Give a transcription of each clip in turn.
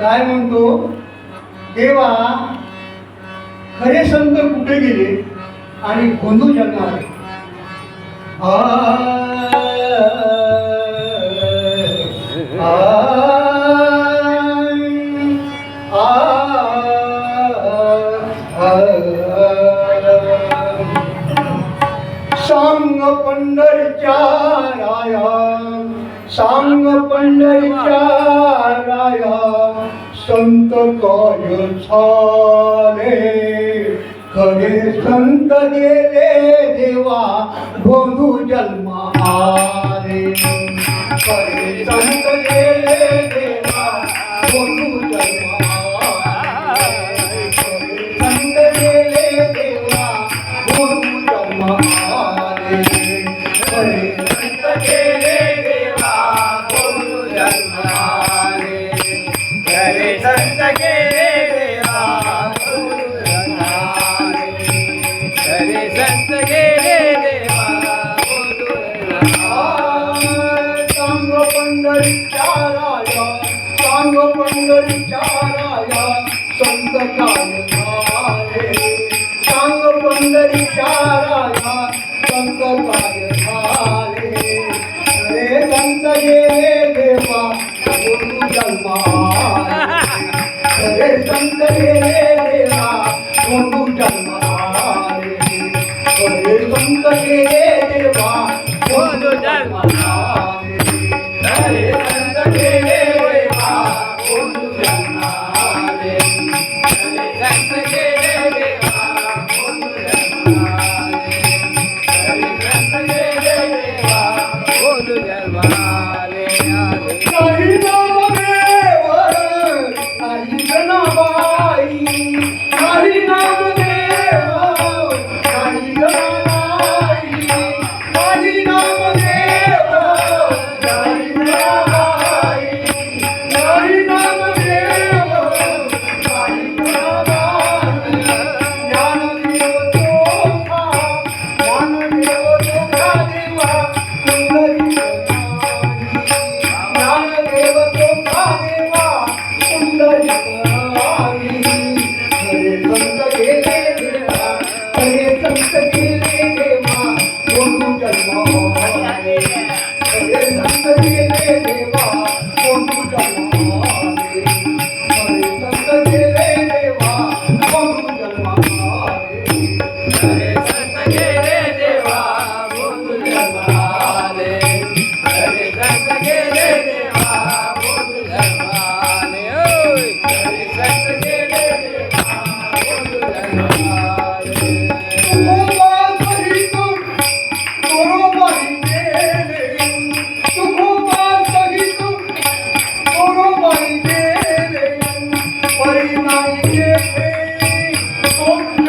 काय म्हणतो? देवा खरे संत कुठे गेले आणि गोंधू जगणार आ पंढरच्या राया सांग पंढरीच्या संत काय छाने? खरे संत गेले देवा बंधू जन्मा आरे खरे संत गेले देवा बंधू जन्मा பண்டரி சாராயா தாங்கோ பண்டரி சாராயா சொந்த காயனாரே தாங்கோ பண்டரி சாராயா சொந்த காயனாரே ஹரே சந்தயே தேவா குரு ஜன்மா ஹரே சந்தயே தேவா குரு ஜன்மா ஹரே சந்தயே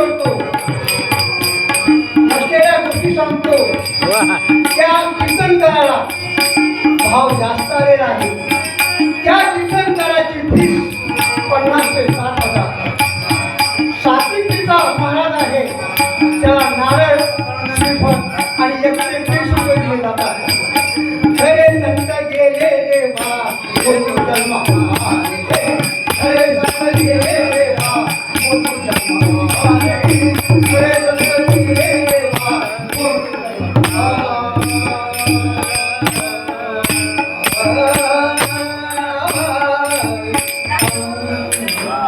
ठेवतो नसलेल्या गोष्टी सांगतो. त्या कीर्तनकाराला भाव जास्त आलेला आहे त्या कीर्तनकाराची फीस पन्नास ते साठ हजार. सात्विक महाराज आहे. त्याला